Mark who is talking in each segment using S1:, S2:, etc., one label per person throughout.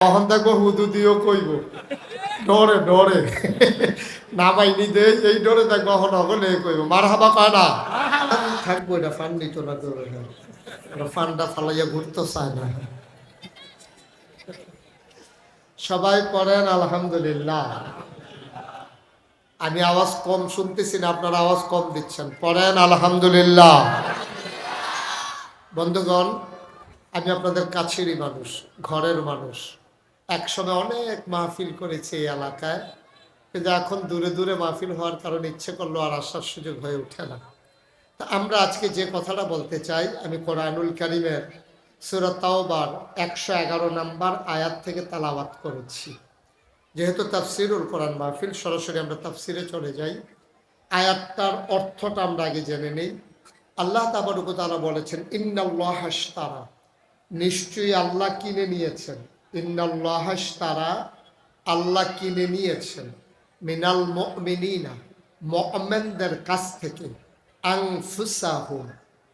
S1: তখন দেখব হুদু দিও কইব। ডরে ডরে। নামাইনি দে এই ডরে দেখব এখন হগলে কইব। মার হাবা কয় না থাকব এটা ফান দিত না তোর ফান্ডা ফালাইয়া ঘুরতে চায় না। সবাই পড়েন, আলহামদুলিল্লাহ। আমি আওয়াজ কম শুনতেছি না, আপনার আওয়াজ কম দিচ্ছেন। পড়েন, আলহামদুলিল্লাহ। বন্ধুগণ, আমি আপনাদের কাছেরই মানুষ, ঘরের মানুষ। একসময় অনেক মাহফিল করেছে এই এলাকায়। কিন্তু এখন দূরে দূরে মাহফিল হওয়ার কারণে ইচ্ছে করল আর আসার সুযোগ হয়ে ওঠে না। তা আমরা আজকে যে কথাটা বলতে চাই, আমি কোরআনুল কারিমের সুরত তাওবার একশো এগারো নাম্বার আয়াত থেকে তালাবাত করেছি। যেহেতু তাফসিরুল কোরআন মাহফিল, সরাসরি আমরা তাফসিরে চলে যাই। আয়াতটার অর্থটা আমরা আগে জেনে নেই। আল্লাহ তাবারুকু তারা বলেছেন, ইন্নাল্লাহ তারা নিশ্চয়ই আল্লাহ কিনে নিয়েছেন। ইন্নাল্লাহ তারা আল্লাহ কিনে নিয়েছেন। মিনাল মিনিনা মমেনদের কাছ থেকে। আংফুসাহুম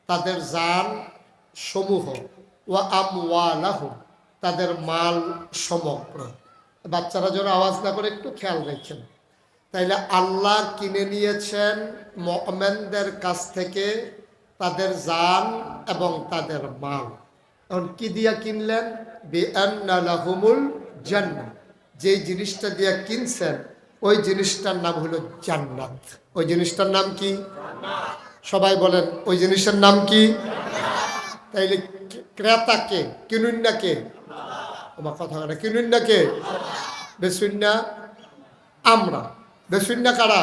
S1: তাদের জান সমূহ। ও আমওয়ালাহুম তাদের মাল সমগ্র। বাচ্চারা যেন আওয়াজ না করে একটু খেয়াল রাখেন। তাইলে আল্লাহ কিনে নিয়েছেন মমেনদের কাছ থেকে তাদের জান এবং তাদের মাল। কি দিয়া কিনলেন? বেআনালাহুমুল জান্নাত যেই জিনিসটা দিয়া কিনছেন, ওই জিনিসটার নাম হলো জান্নাত। ওই জিনিসটার নাম কি? সবাই বলেন, ওই জিনিসের নাম কি? তাইলে ক্রেতাকে কে? আমার কথা না কিনুন না কে? বেসুন না? আমরা। বেসুন না কারা?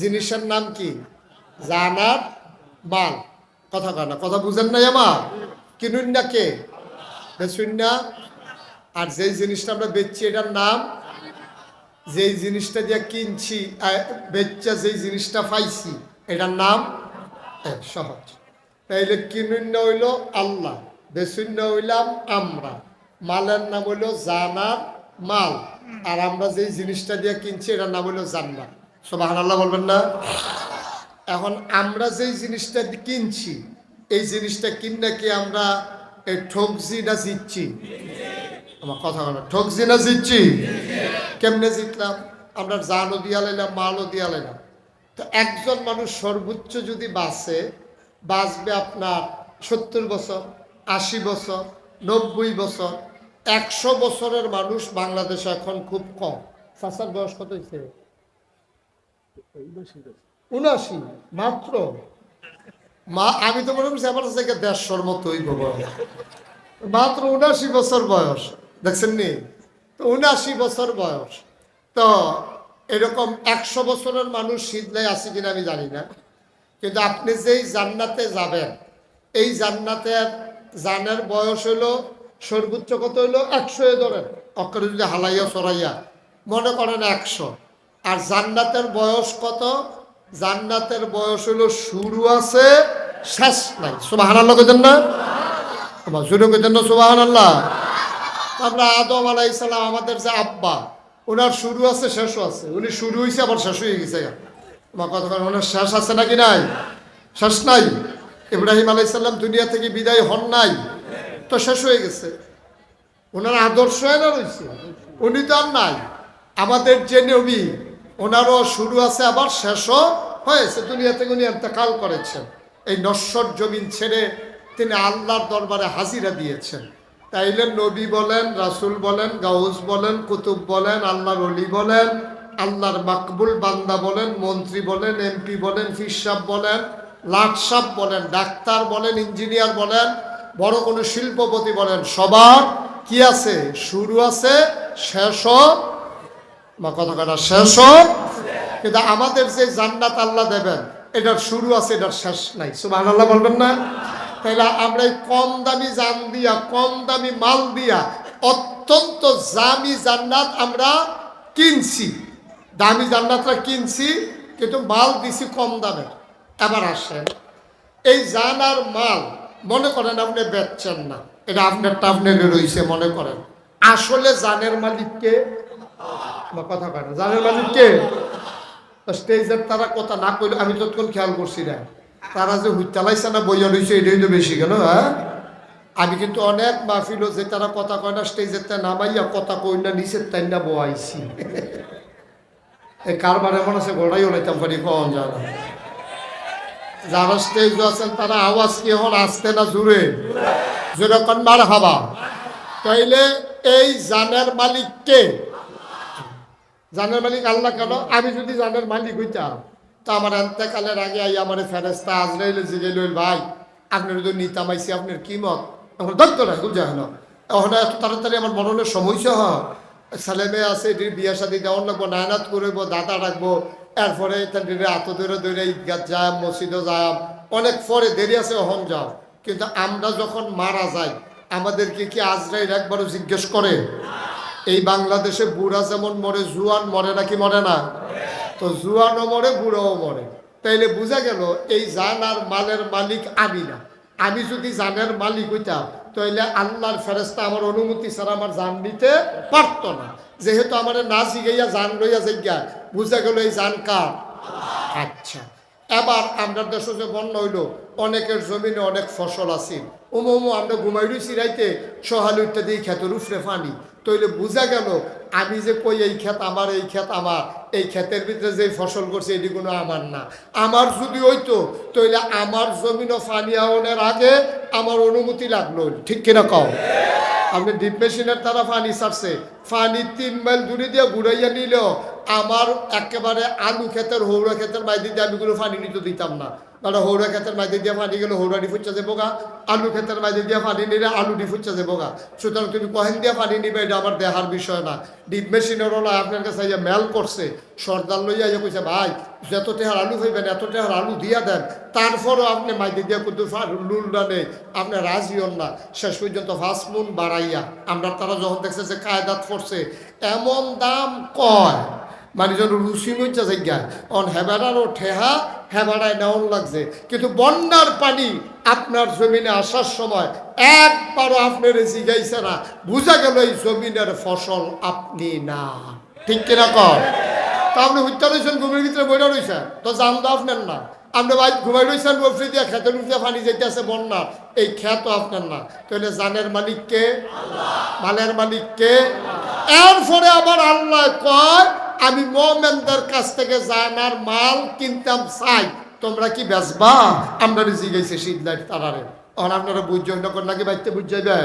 S1: জিনিসের নাম কি? জানার মাল। কথা কানা কথা বুঝেন নাই আমার? কিনুন কে বেসুন না আর যেই জিনিসটা আমরা বেচছি, এটার নাম যেই জিনিসটা দিয়ে কিনছি বেচা যেই জিনিসটা পাইছি, এটার নাম সহজ। তাইলে কিনুন্য হইল? আল্লাহ। বেসুন্য হইলাম আমরা। মালের নাম হইল জানার মাল। আর আমরা যেই জিনিসটা দিয়ে কিনছি, এটার নাম হইল জান্নাত। সোবাহান আল্লাহ বলবেন না? এখন আমরা যেই জিনিসটা কিনছি এই জিনিসটা কিনলে কি আমরা ঠকজি না জিতছি? আমার কথা বলো ঠকজি না জিতছি? কেমনে জিতলাম? আমরা জানও দিয়া লাইলাম, মালও দিয়া লাইলাম। তো একজন মানুষ সর্বোচ্চ যদি বাঁচে, বাঁচবে আপনার সত্তর বছর, আশি বছর, নব্বই বছর, একশো বছরের মানুষ বাংলাদেশে এখন খুব কম। চাষার বয়স কত হয়েছে? উনাশি মাত্র? মা, আমি তো মনে করছি আমার থেকে দেড়শোর মতোই বয়স। মাত্র উনাশি বছর বয়স। দেখছেন নি? তো উনাশি বছর বয়স। তো এরকম একশো বছরের মানুষ শীতলাই আছে কিনা আমি জানি না। কিন্তু আপনি যেই জান্নাতে যাবেন, এই জান্নাতের জানের বয়স হলো সর্বোচ্চ কত হইল? একশো এ ধরেন। অক্ষরে যদি হালাইয়া সরাইয়া, মনে করেন একশো। আর জান্নাতের বয়স কত? জান্নাতের বয়স হলো শুরু আছে, শেষ নাই। সুবাহান আল্লাহ কেছেন না? আমার শুরু কেছেন না সুবাহান আল্লাহ আমরা আদম আলাইসালাম আমাদের যে আব্বা, ওনার শুরু আছে, শেষও আছে। উনি শুরু হয়েছে আবার শেষ হয়ে গেছে আমার কথা ওনার শেষ আছে নাকি নাই? শেষ নাই। ইব্রাহিম আলাইসাল্লাম দুনিয়া থেকে বিদায় হন নাই, তো শেষ হয়ে গেছে। ওনার আদর্শ না রয়েছে উনি তো আর নাই। আমাদের যে নবী ওনারও শুরু আছে, আবার শেষও হয়েছে। দুনিয়া থেকে উনি এতেকাল করেছেন। এই নশ্বর জমিন ছেড়ে তিনি আল্লাহর দরবারে হাজিরা দিয়েছেন। তাইলে নবী বলেন, রাসুল বলেন, গাউস বলেন, কুতুব বলেন, আল্লাহর অলি বলেন, আল্লাহর মাকবুল বান্দা বলেন, মন্ত্রী বলেন, এমপি বলেন ফিরসাব বলেন লাটসাব বলেন, ডাক্তার বলেন, ইঞ্জিনিয়ার বলেন, বড় কোনো শিল্পপতি বলেন, সবার কি আছে? শুরু আছে, শেষও বা কথা শেষ কিন্তু আমাদের যে জান্নাত আল্লাহ দেবেন, এটার শুরু আছে, এটার শেষ নাই। সুবাহ আল্লাহ বলবেন না? তাহলে আমরা এই কম দামি জান দিয়া, কম দামি মাল দিয়া, অত্যন্ত দামি জান্নাত আমরা কিনছি। দামি জান্নাতরা কিনছি, কিন্তু মাল দিছি কম দামের। এবার আসেন, এই জান আর মাল, মনে করেন আপনি বেচছেন না। এটা আপনার আপনার রয়েছে মনে করেন। আসলে জানের মালিককে বা কথা না। জানের মালিক কে? স্টেজের তারা কথা না আমি তৎক্ষণ খেয়াল করছি না। তারা যে হুইতালাইছে না, বইয়া রয়েছে এটাই তো বেশি কেন হ্যাঁ? আমি কিন্তু অনেক মাহফিল যে তারা কথা কয় না স্টেজের তা নামাইয়া কথা কই না, নিচের তাই না বয়াইছি। এই কারবার এমন আছে গোড়াই ওলাইতাম পারি কখন যারা যারা স্টেজ আছেন, তারা আওয়াজ কি এখন আসতে না জুড়ে জোরে কন্যার হাবা তাইলে এই জানের মালিক কে? জানের মালিক আল্লাহ কেন? আমি যদি জানের মালিক হইতাম, তো আমার এতেকালের আগে আই আমার ফেরেস্তা আজরাইলে জিগে লইল ভাই, আপনার যদি নিতাম আইসি আপনার কি মত? এখন দত্ত না হলো এখন এত তাড়াতাড়ি আমার মরণের সমস্যা হয়। ছেলে মেয়ে আছে এটির বিয়ে শাদি দেওয়ার লাগবো, নায়নাত করব দাদা রাখব। এরপরে তাদের এত দূরে দূরে ঈদগাহ যায় মসজিদও যায় অনেক পরে দেরি আছে অহন যাও। কিন্তু আমরা যখন মারা যাই, আমাদেরকে কি আজরাইল একবারও জিজ্ঞেস করে? এই বাংলাদেশে বুড়া যেমন মরে, জুয়ান মরে নাকি মরে না? তো জুয়ানও মরে, বুড়োও মরে। তাইলে বোঝা গেল, এই জান আর মালের মালিক আমি না। আমি যদি জানের মালিক হইতাম, তাইলে আল্লাহর ফেরেস্তা আমার অনুমতি ছাড়া আমার জান নিতে পারতো না। যেহেতু আমার না জিগাইয়া জান লইয়া জিজ্ঞা বুঝা গেল এই জান কার? আচ্ছা এবার আমরা দেশে যে বন্যা হইল, অনেকের জমিনে অনেক ফসল আছে। উমো আমরা ঘুমাই রইছি রাইতে, সহাল ইত্যাদি ক্ষেতের উফরে ফানি তইলে বোঝা গেল, আমি যে কই এই ক্ষেত আমার, এই ক্ষেত আমার, এই ক্ষেতের ভিতরে যে ফসল করছে এটি কোনো আমার না। আমার যদি হইতো, তইলে আমার জমিনও ফানি আওয়ানোর আগে আমার অনুমতি লাগল। ঠিক কিনা কও? আপনি ডিপ মেশিনের দ্বারা পানি ছাড়ছে, পানি তিন মাইল দূরে দিয়ে ঘুরাইয়া নিল আমার একেবারে আলু ক্ষেতের, হৌড়া ক্ষেতের মাইদি দিয়ে আমি কোনো পানি নিতে দিতাম না। মানে হৌড়া ক্ষেতের মাইদি দিয়ে পানি গেলে হৌড়াটি ফুচা যাব গা। আলু ক্ষেতের মাইদি দিয়ে পানি নিলে আলু ফুচা যাব গা। সুতরাং তুমি কহেন দিয়ে পানি নিবে, এটা আমার দেহার বিষয় না। ডিপ মেশিনের ওলা আপনার কাছে ইয়ে মেল করছে, সর্দার লইয়া ইয়ে কইছে, ভাই, যত টেহার আলু হইবেন, এত টেহার আলু দিয়া দেন। তারপরও আপনি মাইদি দিয়ে কিন্তু লুল ডানে আপনি রাজি হন না। শেষ পর্যন্ত ফার্স্ট বাড়াইয়া, আমরা তারা যখন দেখছে যে কায়দাত করছে, এমন দাম কয়? মানে যেন রুচি মইচা জায়গা। অন হেবাড়ারও ঠেহা হেবাড়ায় নেওয়ান লাগছে। কিন্তু বন্যার পানি আপনার জমিনে আসার সময় একবারও আপনার জিগাইছে না। বুঝা গেল এই জমিনের ফসল আপনি না। ঠিক কিনা কর তা আপনি হত্যা রয়েছেন ঘুমের ভিতরে বইটা রয়েছেন তো জান তো আপনার না। আপনি ভাই ঘুমাই রয়েছেন বফরি দিয়ে খেতের উপরে পানি যেতে আছে বন্যা। এই খেত আপনার না। তাহলে জানের মালিককে মালের মালিককে এরপরে আবার আল্লাহ কয় আমি মোমেনদের কাছ থেকে জানার মাল কিনতাম চাই। তোমরা কি বেচবা? আমরা জিগাইছে শীত লাইট তারারে। তখন আপনারা বুঝছেন না নাকি বাইতে বুঝাইবে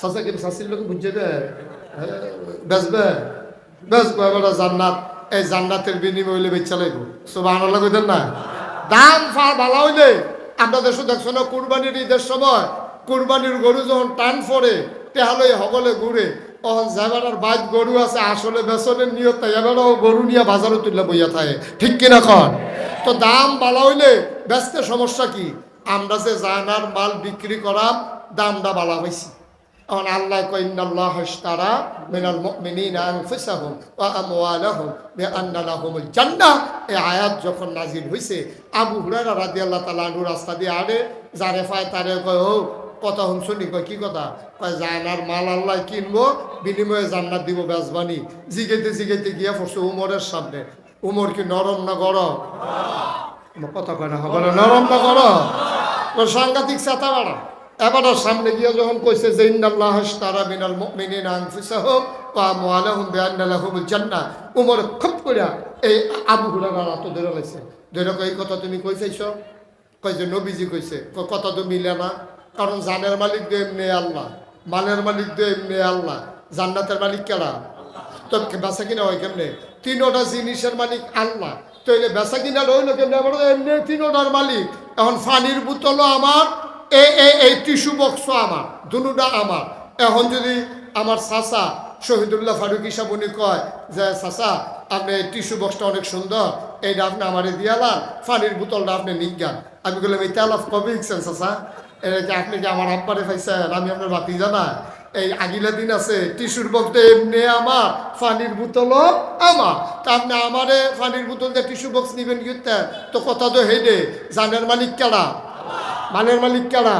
S1: সাসা কি শাসির লোক বুঝাইবে বেচবে? বেচবো, এবার জান্নাত। এই জান্নাতের বিনিময় হইলে বেচা লাগবো। সব আনার কইতেন না? দাম ফা ভালো হইলে আমরা দেশে দেখছ না কুরবানির ঈদের সময় কুরবানির গরু যখন টান পড়ে তেহালই হগলে ঘুরে তখন যাবার বাইক গরু আছে, আসলে বেসনের নিয়ত তাই এবারও গরু নিয়ে বাজারে তুললে বইয়া থাকে। ঠিক কিনা তো দাম ভালো হইলে ব্যস্ত সমস্যা কি? আমরা যে জানার মাল বিক্রি করাম, দামটা ভালো হয়েছি এখন আল্লাহ কইন্নাল্লাহ ইশতারা মিনাল মুমিনিনা আনফুসাহুম ওয়া আমওয়ালাহুম বিআন্না জান্নাহ। এই আয়াত যখন নাজিল হইছে, আবু হুরায়রা রাদিয়াল্লাহু তাআলা রাস্তা দিয়ে আরে যারে পায় তারে কয়, ও কথা শুনছনি কয়, কি কথা? কয় জানার মাল আল্লাহ কিনবো, বিনিময়ে জান্নাত দিব বেজবানি। জিগাইতে জিগাইতে গিয়া পড়ছে উমরের সামনে। উমর কি নরম না গরম? কথা কয় না না, নরম না গরম? সাংঘাতিক চাতা বাড়া এবার সামনে গিয়ে যখন কইছে যে, ইন্নাল্লাহ তারা মিনাল মুমিনিনা আনফুসাহুম ওয়া আমওয়ালাহুম বিআন্না লাহুমুল জান্নাহ। উমর খুব কইরা, এই আবু হুরায়রা রাত ধরে লাইছে। ধরে কই কথা তুমি কই চাইছো কই যে, নবীজি কইছে। কই কথা তো মিলে না। কারণ জানের মালিক তো এমনি আল্লাহ, মালের মালিক তো এমনি আল্লাহ, জান্নাতের মালিক কেডা তো বেচা কিনা হয় কেমনে? তিনোটা জিনিসের মালিক আল্লাহ। তৈলে বেচা কিনা রইল কেমনে? আমার এমনি তিনোটার মালিক। এখন পানির বোতলও আমার এই এই টিস্যু বক্সও আমার, দুটা আমার। এখন যদি আমার চাচা শহীদুল্লাহ ফারুক ইসাবুনি কয় যে, চাচা, আপনি এই টিস্যু বক্সটা অনেক সুন্দর, এইটা আপনি আমারে দিয়ালান পানির বোতলটা আপনি নিজ্ঞান আমি বললাম, এই তেল কবে লিখছেন চাচা? এটা কি আপনি কি আমার আব্বারে পাইছেন? আমি আপনার বাতি জানা এই আগিলা দিন আছে, টিস্যুর বক্সটা এমনি আমার পানির বোতলও আমার। তা আপনি আমারে পানির বোতল দিয়ে টিস্যু বক্স নিবেন কি তো কথা তো হেডে জানের মালিক কেডা মালের মালিক কেডা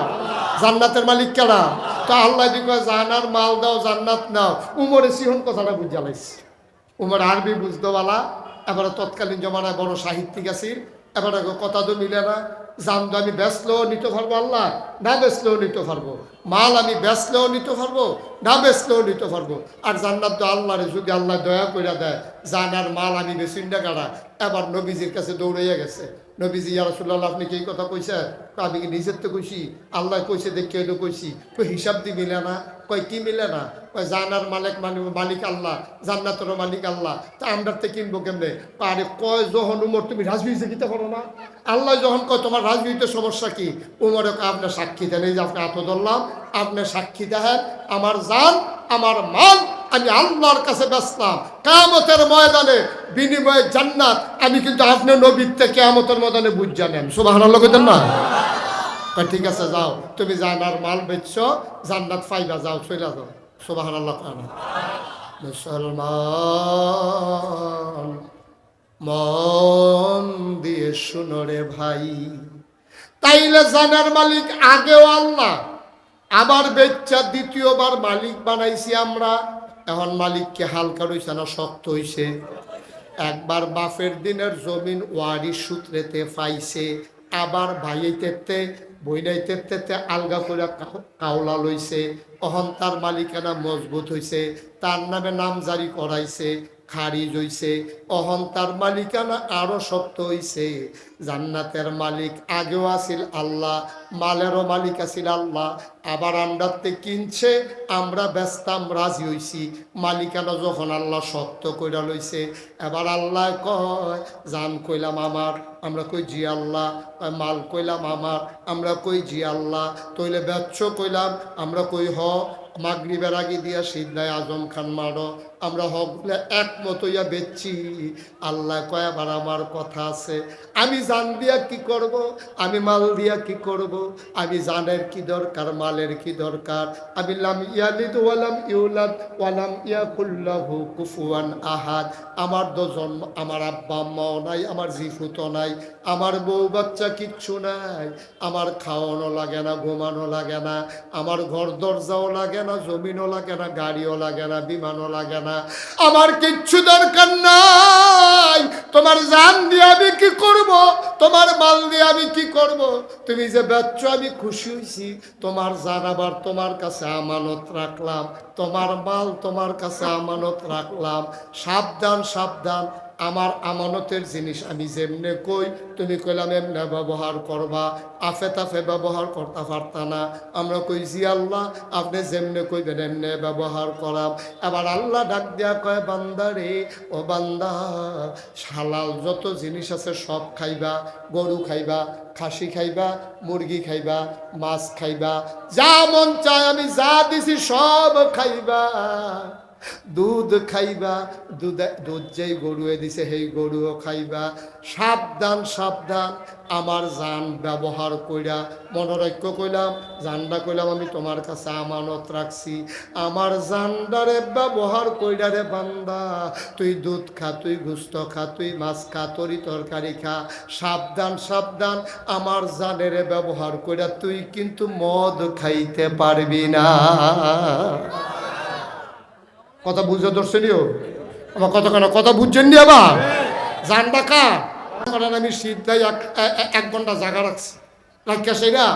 S1: জান্নাতের মালিক কেডা তা আল্লাহ দি কয়, জানার মাল দাও, জান্নাত নাও। উমরে সিহন কথাটা বুঝা লাইছে। উমর আরবি বুঝতে বালা এবারে তৎকালীন জমানায় বড় সাহিত্যিক আছিল। এবার কথা তো মিলে না। জান তো আমি বেচলেও নিতে পারব, আল্লাহ। না বেচলেও নিতে পারব। মাল আমি বেচলেও নিতে পারব, না বেচলেও নিতে পারব। আর জান্নাত তো আল্লাহর যদি আল্লাহ দয়া করে দেয় জানার মাল আমি বেশি কাড়া এবার নবীজির কাছে দৌড়াইয়া গেছে। নবীজি, ইয়া রাসূলুল্লাহ, আপনি কি কথা কইছে আমি কি নিজের তো কইছি? আল্লাহ কইছে, দেখে এটা কইছি। কই, হিসাব দি মিলে না? কয়, কি মিলে না? কয় জানার মালিক মানে মালিক আল্লাহ, জান্নাতের মালিক আল্লাহ। তা আমরা তো কিনবো কেমনে? আরে কয়, যখন উমর, তুমি রাজনীতি কিতে পারো না? আল্লাহ যখন কয়, তোমার রাজনীতির সমস্যা কি? উমরে আপনার সাক্ষী দেন। এই যে আপনি ধরলাম আপনার সাক্ষী দেখেন আমার জান, আমার মান আমি আল্লাহর কাছে ব্যস্তাম। কামতের ময়দানে বিনিময়ে জান্নাত। আমি কিন্তু আপনার নবীর থেকে কামতের ময়দানে বুঝ জানেন সুবাহ আল্লাহ না? ঠিক আছে, যাও। তুমি জানার মাল বেচছ, জান্নাত ফাইবা যাও চলে যাও। সুবাহ আল্লাহ মুসলমান মন দিয়ে শুনো রে ভাই। তাইলে জানার মালিক আগেও আল্লাহ। আবার বেচ্চা দ্বিতীয়বার মালিক বানাইছি আমরা। এখন মালিককে হালকা রইছে না, শক্ত হইছে। একবার বাফের দিনের জমিন ওয়ারি সূত্রেতে পাইছে, আবার ভাইতে বইনাইতে আলগা করে কাউলা লইছে অহন তার মালিকানা মজবুত হইছে, তার নামে নাম জারি করাইছে খারিজ হইছে অহন তার মালিকানা আরও শক্ত হইছে। জান্নাতের মালিক আগেও আছিল আল্লাহ, মালেরও মালিক আছিল আল্লাহ, আবার আমরাতে কিনছে, আমরা ব্যস্তাম রাজি হইছি। মালিকানা যখন আল্লাহ শক্ত কইরা লইছে, এবার আল্লাহ কয়, জান কইলাম আমার, আমরা কই জি আল্লাহ, মাল কইলাম আমার, আমরা কই জি আল্লাহ, তইলে ব্যচ্ছ কইলাম আমরা কই হ মাগরিবের আগে দিয়া সিদ্ধায় আজম খান মারো। আমরা হকলে একমত ইয়া বেচছি আল্লাহ কয় আবার আমার কথা আছে। আমি জান দিয়া কি করব? আমি মাল দিয়া কি করব? আমি জানের কি দরকার, মালের কি দরকার? আমি লাম ইয়ালিদ ওয়ালাম ইউলাদ ওয়ালাম ইয়াকুল্লাহু কুফুয়ান আহাদ। আমার তো জন্ম, আমার আব্বা, আম্মাও নাই, আমার জিফুতো নাই, আমার বউ বাচ্চা কিচ্ছু নাই। আমার খাওয়ানো লাগে না, ঘুমানো লাগে না। আমার ঘর দরজাও লাগে না, জমিনও লাগে না, গাড়িও লাগে না, বিমানও লাগে না আমার কিচ্ছু দরকার নাই। তোমার জান দিয়ে আমি কি করব? তোমার মাল দিয়ে আমি কি করব? তুমি যে বেচ্ছ আমি খুশি হয়েছি তোমার জান আবার তোমার কাছে আমানত রাখলাম। তোমার মাল তোমার কাছে আমানত রাখলাম। সাবধান সাবধান। আমার আমানতের জিনিস আমি যেমনে কই, তুমি কইলাম এমনে ব্যবহার করবা, আফে তাফে ব্যবহার করতে পারতা না। আমরা কই, জি আল্লাহ, আপনি যেমনে কইবেন এমনে ব্যবহার করাম। এবার আল্লাহ ডাক দেয়া কয়, বান্দা রে, ও বান্দা, হালাল যত জিনিস আছে সব খাইবা, গরু খাইবা, খাসি খাইবা, মুরগি খাইবা, মাছ খাইবা, যা মন চায় আমি যা দিছি সব খাইবা। দুধ খাইবা, দুধ দুধ যেই গরুয়ে দিছে, সেই গরুও খাইবা। সাবধান সাবধান, আমার জান ব্যবহার কইরা মনোরক্য কইলাম। জানডা কইলাম, আমি তোমার কাছে আমানত রাখছি। আমার জানডারে ব্যবহার কইরা রে বান্দা, তুই দুধ খা, তুই গুস্ত খা, তুই মাছ খা, তরি তরকারি খা। সাবধান সাবধান, আমার জানেরে ব্যবহার কইরা তুই কিন্তু মদ খাইতে পারবি না। কথা বুঝতে ধরছেনিও আমার কথা কেন? কথা বুঝছেন নি আবার? জান ডাকা আমি সিদ্ধাই এক এক ঘণ্টা জায়গা রাখছি। রাখিয়া সেইরা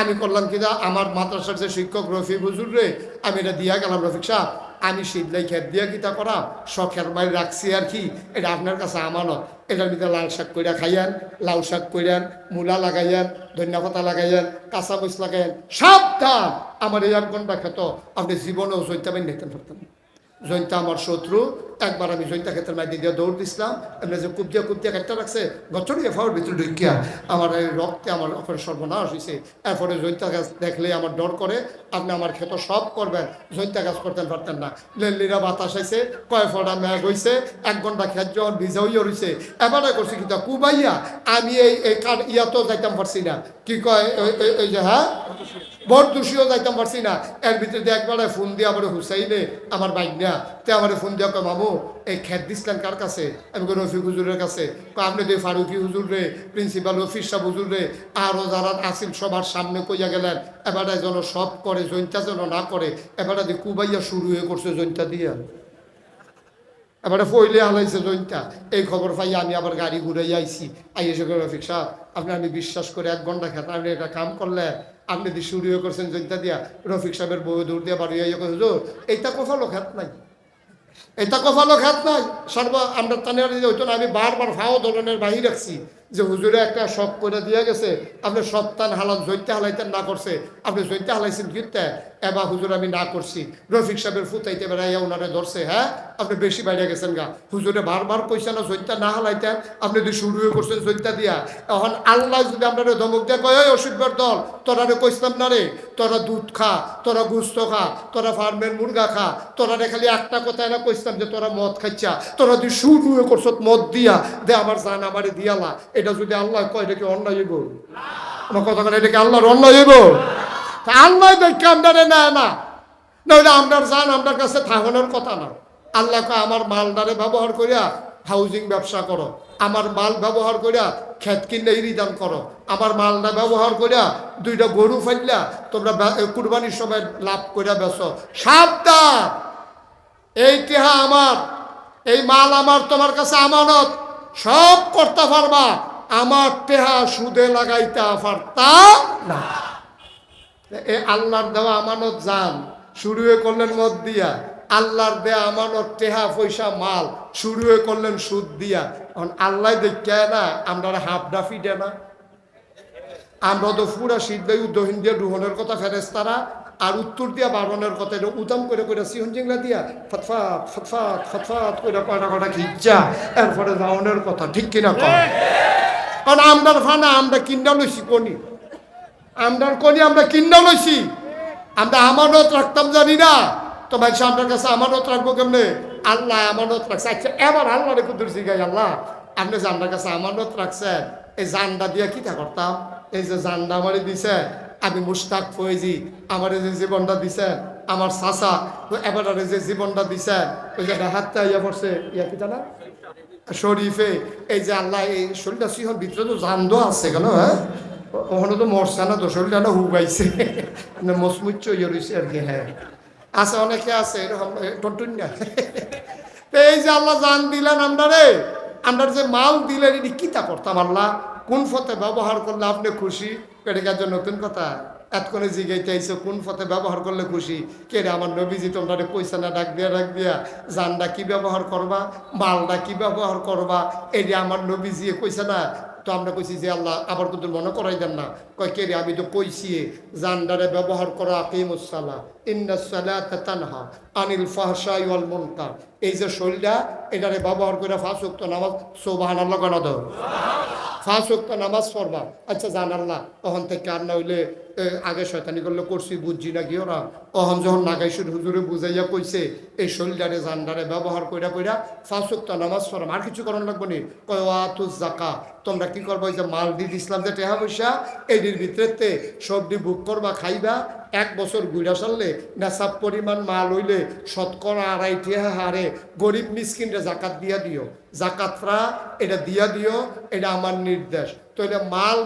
S1: আমি করলাম কি দা আমার মাদ্রাসার যে শিক্ষক রফি বুজুর রে, আমি এটা দিয়া গেলাম রফিক সাহ। আমি সিদ্ধলাই খেত দিয়া কিতা করা, শখের মাই রাখছি আর কি, এটা আপনার কাছে আমানত। এটার ভিতরে লাল শাক কইরা খাইয়েন, লাউ শাক কইরেন, মূলা লাগাইয়েন, ধনিয়া পাতা লাগাইয়েন কাঁচা মরিচ লাগাইয়েন, সাবধান! আমার এই এক ঘণ্টা খেত, আপনি জীবনেও চলতে পারেন নিতে পারতেন জয়ন্তা আমার শত্রু একবার আমি জয়ন্তা ক্ষেত্রে মাই দিয়ে দৌড় দিছিলাম এমনি যে কুপদিয়া কুপদিয়া একটা রাখছে গচড়িয়ে ফাওয়ার ভিতরে ঢুকিয়া আমার এই রক্তে আমার ওপরে সর্বনাশ হয়েছে এরপরে জয়ন্তা গাছ দেখলে আমার ডর করে আপনি আমার ক্ষেত সব করবেন জয়ন্তা গাছ করতেন পারতেন না লেল্লিরা বাতাস আইছে কয় ফটা ম্যাগ হয়েছে এক ঘণ্টা খেত যখন ভিজা হইয়া রয়েছে এবারে করছি কিন্তু কুবাইয়া আমি এই এই কার ইয়াতেও যাইতাম পারছি না কি কয় ওই যে হ্যাঁ বড় দোষীও যাইতাম, পারছি না। এর ভিতরে দিয়ে একবারে ফোন দিয়ে আমার হুসাইনে, আমার বাইক না তে আমার ফোন দিয়ে কয়, মামু, এই খেত দিছিলেন কার কাছে? আমি কই, রফিক হুজুরের কাছে। আপনি দিয়ে ফারুকি হুজুর রে, প্রিন্সিপাল অফিস সাহ হুজুর রে আরও যারা আসিল সবার সামনে কইয়া গেলেন, এবারে যেন সব করে, জৈন্তা যেন না করে, এবারে দিয়ে কুবাইয়া শুরু হয়ে করছে জৈন্তা দিয়ে। এবারে ফইলে হালাইছে জৈনটা এই খবর পাই আমি আবার গাড়ি ঘুরাই আইছি। আই এসে রফিক সাহেব, আপনি আমি বিশ্বাস করে এক ঘণ্টা খেতে, আপনি এটা কাম করলে আপনি যদি শুরু করছেন জৈনটা দিয়া রফিক সাহেবের বউ দূর দিয়া বাড়ি হইয়া করছে জোর, এইটা কোথাও খ্যাত নাই। এটা কফালো খ্যাত নাই। সর্ব আমরা তানের হইতো আমি বারবার ফাও ধরনের বাহির রাখছি। যে হুজুরে একটা শখ করে দিয়ে গেছে, আপনি সপ্তাহ হালান জৈত্যা হালাইতেন না করছে, আপনি জৈত্যা হালাইছেন কিনতে, এবার হুজুর আমি না করছি। রফিক সাহেবের ফুতাইতে বেড়াইয়া ওনারে ধরছে হ্যাঁ? আপনি বেশি বাইরে গেছেন গা। হুজুরে বারবার কইছে না জৈত্যা না হালাইতেন, আপনি যদি শুরু করছেন জৈত্যা দিয়া। এখন আল্লাহ যদি আপনার ধমক দিয়ে, কয় "ওই অসুখের দল, তোরা রে কইসলাম না রে, তোরা দুধ খা, তোরা গুস্ত খা, তোরা ফার্মের মুরগা খা, তোরা রে খালি একটা কথা না কইসলাম যে তোরা মদ খাইছা তোরা যদি শুরু করছ মদ দিয়া, দে আমার জান আমারে দিয়ালা এটা যদি আল্লাহ কয়, এটা কি অন্যায় হইব? কথা এটা কি আল্লাহর অন্যায় হইব? তা আল্লাহ দেখে আপনারে না না। নইলে আপনার জান আপনার কাছে থাকানোর কথা না। আল্লাহ কয়, আমার মালদারে ব্যবহার করিয়া হাউজিং ব্যবসা করো। আমার মাল ব্যবহার করিয়া খেত কিনে ইরিদান করো। আমার মালটা ব্যবহার করিয়া দুইটা গরু ফাইলা তোমরা কুরবানির সময় লাভ করিয়া বেছো সাবধান! এই টেহা আমার, এই মাল আমার, তোমার কাছে আমানত। সব করতে পারবা আমার টেহা সুদে লাগাইতে পারতা না। এ আল্লাহর দেওয়া আমানত যান শুরুয়ে করলেন মদ দিয়া। আল্লাহর দেয়া আমানত টেহা পয়সা মাল শুরুয়ে করলেন সুদ দিয়া। এখন আল্লাহ দেখে না আমরা হাফ ডাফি দে না। আমরা তো পুরা সিদ্ধাই উদ্দহিন দিয়ে ডুহনের কথা ফেরেস তারা আর উত্তর দিয়া বারনের কথা, এটা উদাম করে করে সিহন জিংলা দিয়া ফতফাত ফতফাত ফতফাত করে কয়টা কটা খিচ্ছা এরপরে রাউনের কথা, ঠিক কিনা কর কারণ আমরার ফানা, আমরা কিনা লইছি কোনি? আমরার কোনি, আমরা কিনা লইছি আমরা আমানত রাখতাম জানি না। তো ভাই আপনার কাছে আমানত রাখব কেমনে? আল্লাহ আমানত রাখছে। আচ্ছা এবার আল্লাহ রেখে দিচ্ছি গাই আল্লাহ। আপনি যে কাছে আমানত রাখছেন, এই জানডা দিয়ে কি করতাম? এই যে জানডা আমারে দিছে, আমি মুস্তাক ফয়েজি, আমার যে জীবনটা দিছে, আমার চাচা এবার যে জীবনটা দিছেন ওই যে হাতটা ইয়া পড়ছে, ইয়া কি না শরীফে, এই যে আল্লাহ, এই শরীরটা সিহন ভিতরে তো জানদো আছে কেন হ্যাঁ? ওখানে তো মরছে না তো, শরীরটা না হুগাইছে। মসমুচ্চ ইয়ে রয়েছে আর কি হ্যাঁ। আছে, অনেকে আছে, এরকম টন্টুন না। এই যে আল্লাহ জান দিলেন আমরা রে আমরা যে মাল দিলেন, এটি কিতা করতাম আল্লাহ? কোন ফতে ব্যবহার করলে আপনি খুশি? কি একজন নতুন কথা? এতক্ষণে জিগাইতে আইসো কোন পথে ব্যবহার করলে খুশি? কে রে আমার নবীজি তোমরা পয়সা না, ডাক দিয়া ডাক দিয়া জানটা কি ব্যবহার করবা মালটা কি ব্যবহার করবা? এটি আমার নবীজি কইছে না, তো আমরা কইছি যে আল্লাহ, আবার কিন্তু মনে করাই দেন না। কয়, কে রে, আমি তো কইছি জানডারে ব্যবহার করা আকিমুসালা ইন্নাসালাত তানহা আনিল ফাহশাই ওয়াল এই যে শরীরটা, এটারে ব্যবহার করে ফাঁসুক্ত নামাজ, সুবহানাল্লাহ কেন দাও। ফাঁস ওয়াক্ত নামাজ পড়বা। আচ্ছা জান আল্লাহ তখন থেকে আর না হইলে আগে শয়তানি করলে করছি, বুঝছি না কি ওরা? অহন যখন নাগাইশুর হুজুরে বুঝাইয়া কইছে, এই শরীরটারে জানডারে ব্যবহার কইরা কইরা ফাঁস ওয়াক্ত নামাজ পড়াম। আর কিছু করার লাগবে নি? কয় ওয়াতু জাকা তোমরা কি করবা? যে মাল দিদ ইসলাম যে টেহা পয়সা এটির ভিতরেতে সবজি বুক করবা, খাইবা এক বছর ঘুরা সারলে নেশাব পরিমাণ মাল হইলে শতকরা আড়াই টিহা হারে গরিব মিসকিনরে জাকাত দিয়া দিও জাকাতরা এটা দিয়া দিও এটা আমার নির্দেশ তো এটা মাল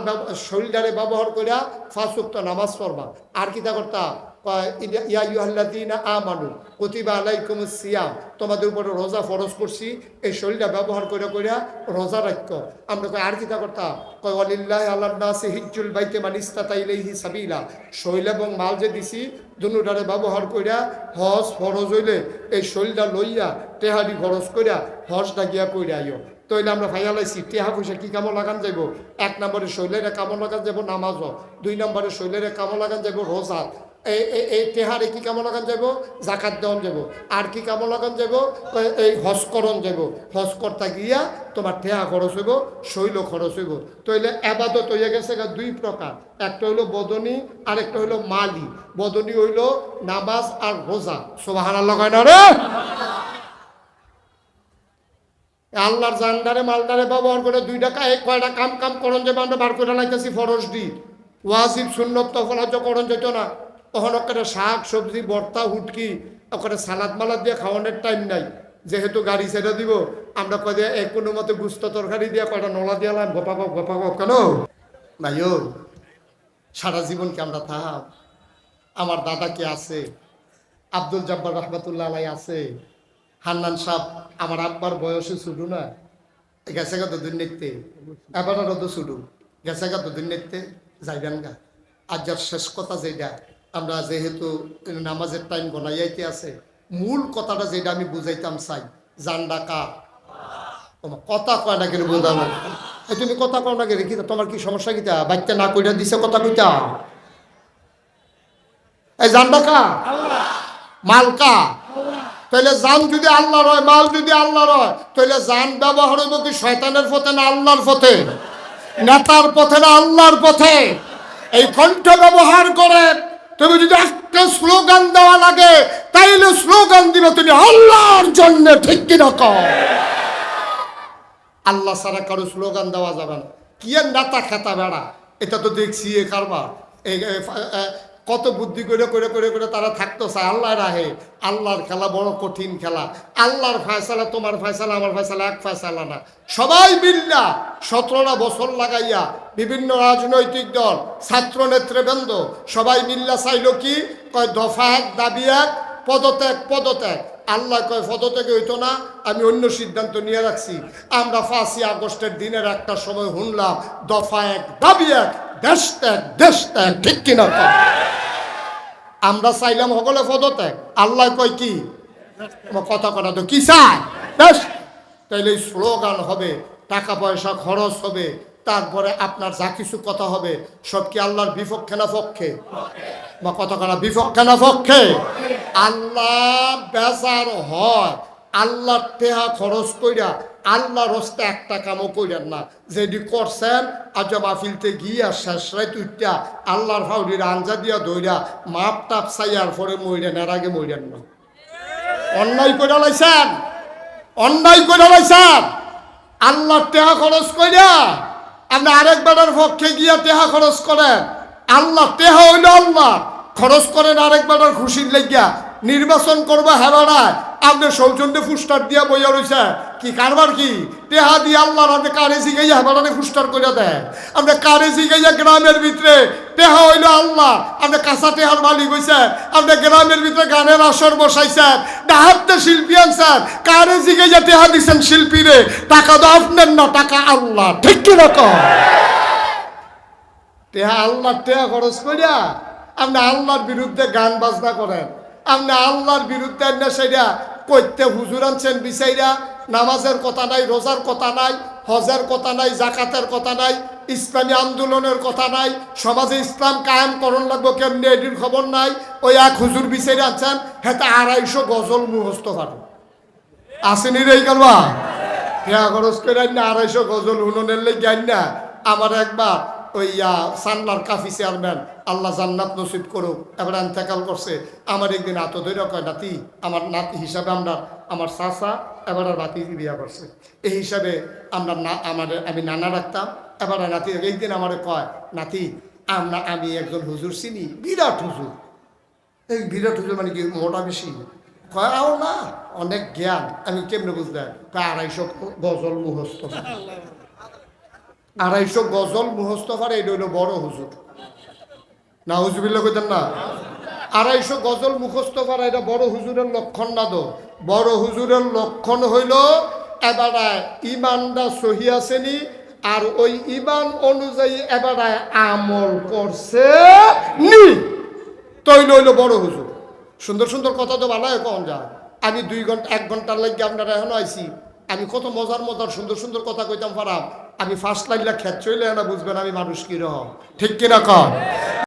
S1: শরীরদারে ব্যবহার করিয়া ফাঁসুক্ত নামাজ পড়বা আর কি তা করতা তোমাদের উপরে রোজা ফরজ করছি, এই শরীরটা ব্যবহার করে করিয়া রোজা রাখো। আমরা আর কি করতাম কয় বাইতে সাবিলা। শৈল এবং মাল যে দিছি, দুনুটারে ব্যবহার করিয়া হজ ফরজ হইলে এই শরীরটা লইয়া তেহারি খরচ করিয়া হজটা গিয়া কইরা আইও। তইলে আমরা ভাইয়া লাইছি টেহা পয়সা কি কামো লাগান যাইব? এক নম্বরে শৈলের কামো লাগান যাব নামাজও, দুই নম্বরে শৈলের কামো লাগান যাব রোজা। এই, এই- তেহারে কি কামো লাগান যাব? জাকাত দেওয়ান যাব। আর কি কামো লাগান যাব? এই হস্করণ যাব। হজ করতে গিয়া তোমার টেহা খরচ হইব, শৈল খরচ হইব। তইলে আবাদত হইয়া গেছে দুই প্রকার একটা হইল বদনী আর একটা হইল মালি। বদনী হইল নামাজ আর রোজা সোবাহান লগায় না রে? আল্লাহর জানদারে মালদারে ব্যবহার করে দুই টাকা এক কয়টা কাম কাম করণ যাবে, আমরা বার করে লাইতেছি ফরজ দি শূন্যত তখন হয়তো করণ যেত না। তখন ওখানে শাক, সবজি বর্তা হুটকি, ওখানে সালাদ মালাদ দিয়ে খাওয়ানোর টাইম নাই। যেহেতু গাড়ি ছেড়ে দিব, আমরা কয় দিয়ে এক কোনো মতে গুস্ত তরকারি দিয়ে কয়টা নলা দিয়ালাম গোপা গপ গোপা গপ কেন? ও সারা জীবনকে আমরা থাক আমার দাদা কি আছে? আব্দুল জব্বার রহমতুল্লাহ আলাই আছে? হান্নান সাহ আমার আব্বার বয়সে ছুটু না, গেছে গা দুদিন নেতে এবার তো ছুটু গেছে গা দুদিন নেতে যাইবেন গা। আজ যার শেষ কথা যেটা। আমরা যেহেতু নামাজের টাইম গনাইয়াইতে আছে, মূল কথাটা যেটা আমি বুঝাইতাম চাই জান ডাকা কথা কয় না কেন বোঝা না তুমি কথা কয় না কেন? কি তোমার কি সমস্যা কিতা বাচ্চা না কইরা দিছে কথা কইতা? এই জান ডাকা মালকা তাহলে জান যদি আল্লাহর হয়, মাল যদি আল্লাহর হয় তাহলে জান ব্যবহার হইব কি শয়তানের পথে না আল্লাহর পথে? নেতার পথে না আল্লাহর পথে? এই কণ্ঠ ব্যবহার করে তুমি যদি একটা স্লোগান দেওয়া লাগে, তাইলে স্লোগান দিবে তুমি আল্লাহর জন্য, ঠিক কিনা কও? আল্লাহ সারা কারও স্লোগান দেওয়া যাবে না। কি নেতা খেতা বেড়া? এটা তো দেখছি এ কারবার। কত বুদ্ধি করে করে করে করে তারা থাকতো চায় আল্লাহ রাহে আল্লাহর খেলা বড় কঠিন খেলা। আল্লাহর ফয়সালা তোমার ফয়সালা, আমার ফয়সালা, এক ফয়সালা না। সবাই মিল্লা সতেরোটা বছর লাগাইয়া বিভিন্ন রাজনৈতিক দল, ছাত্র নেতৃবৃন্দ সবাই মিল্লা চাইল কি? কয়, দফা এক, দাবি এক, পদত্যাগ পদত্যাগ। আল্লাহ কয়, পদত্যাগ হইতো না, আমি অন্য সিদ্ধান্ত নিয়ে রাখছি। আমরা পাঁচই আগস্টের দিনের একটা সময় শুনলাম, দফা এক, দাবি এক, দেশ ত্যাগ দেশ ত্যাগ, ঠিক কিনা? আমরা চাইলাম সকলে পদত্যাগ আল্লাহ কয় কি? কথা কথা তো, কি চায় তাইলে স্লোগান হবে, টাকা পয়সা খরচ হবে, তারপরে আপনার যা কিছু কথা হবে, সব কি আল্লাহর বিপক্ষে না পক্ষে? বা কথা কথা বিপক্ষে না পক্ষে? আল্লাহ বেজার হয়, আল্লাহর টেহা খরচ কইরা আল্লাহ রস্তে একটা কামও কইরেন না। যেটি করছেন, আজ মাহফিলতে গিয়া শেষ রাত উঠটা আল্লাহর ফাউরির আঞ্জা দিয়া দইরা মাপ টাপ চাইয়ার পরে মইরেন, এর আগে মইরেন না। অন্যায় করে লাইছেন? অন্যায় করে লাইছেন? আল্লাহ টেহা খরচ কইরা আপনি আরেক বেটার পক্ষে গিয়া টেহা খরচ করেন। আল্লাহ টেহা হইল আল্লাহ খরচ করেন আরেক বেটার খুশির লেগিয়া। নির্বাচন করবা হেবাড়ায় আপনি সৌজন্যে ফুস্টার দিয়া বইয়া রইছে। কি কারবার কি? টেহা দিয়ে আল্লাহ আপনি কারে জিগাইয়া হেবাড়ানে ফুস্টার করে দেয়। আপনি কারে জিগাইয়া গ্রামের ভিতরে টেহা হইল আল্লাহ। আপনি কাঁচা টেহার মালিক হইছে। আপনি গ্রামের ভিতরে গানের আসর বসাইছেন ডাহাতে শিল্পী আনছেন কারে জিগাইয়া টেহা দিছেন শিল্পীরে? টাকা তো আপনার না, টাকা আল্লাহ। ঠিক কি রকম টেহা আল্লাহ টেহা খরচ করিয়া আপনি আল্লাহর বিরুদ্ধে গান বাজনা করেন। আপনি আল্লাহর বিরুদ্ধে সেটা কইতে হুজুর আনছেন বিচাইরা, নামাজের কথা নাই, রোজার কথা নাই, হজের কথা নাই, জাকাতের কথা নাই, ইসলামী আন্দোলনের কথা নাই, সমাজে ইসলাম কায়েম করণ লাগবো কেমনি এটির খবর নাই? ওই এক হুজুর বিচাইরা আনছেন, হেতে আড়াইশো গজল মুহস্ত পারে আসেনি রে কালবা হ্যাঁ খরচ করে আড়াইশো গজল হুননের লেগে না, আমার একবার ওই, ইয়া, সান্নার কাফি চেয়ারম্যান, আল্লাহ জান্নাত নসিব করুক। এবার এন্তেকাল করছে। আমার একদিন এত ধৈর্য কয়, নাতি, আমার নাতি হিসাবে আমরা, আমার চাচা, এবার আর নাতি বিয়া করছে। এই হিসাবে আমরা না, আমার, আমি নানা রাখতাম। এবার নাতি একদিন আমার কয়, নাতি, আমরা, আমি একজন হুজুর চিনি, বিরাট হুজুর। এই বিরাট হুজুর মানে কি, মোটা বেশি? কয়, আও না, অনেক জ্ঞান, আমি কেমনে বুঝলেন প্রায় আড়াইশো গজল মুহস্ত আড়াইশো গজল মুহস্ত পারে এটা হইল বড় হুজুর। না হুজুবিল্লা কইতেন না? আড়াইশো গজল মুখস্থ করা এটা বড় হুজুরের লক্ষণ না তো? বড় হুজুরের লক্ষণ হইল, এবারে ইমানটা সহি আসেনি আর ওই ইমান অনুযায়ী এবারে আমল করছে নি। তৈল হইল বড় হুজুর। সুন্দর সুন্দর কথা তো ভালো কখন যা। আমি দুই ঘণ্টা, এক ঘণ্টার লাগে আপনারা এখন আইছি। আমি কত মজার মজার সুন্দর সুন্দর কথা কইতাম পারাম আমি ফার্স্ট লাইনলা খেত চলে না বুঝবেন আমি মানুষ কি রকম ঠিক কিনা কম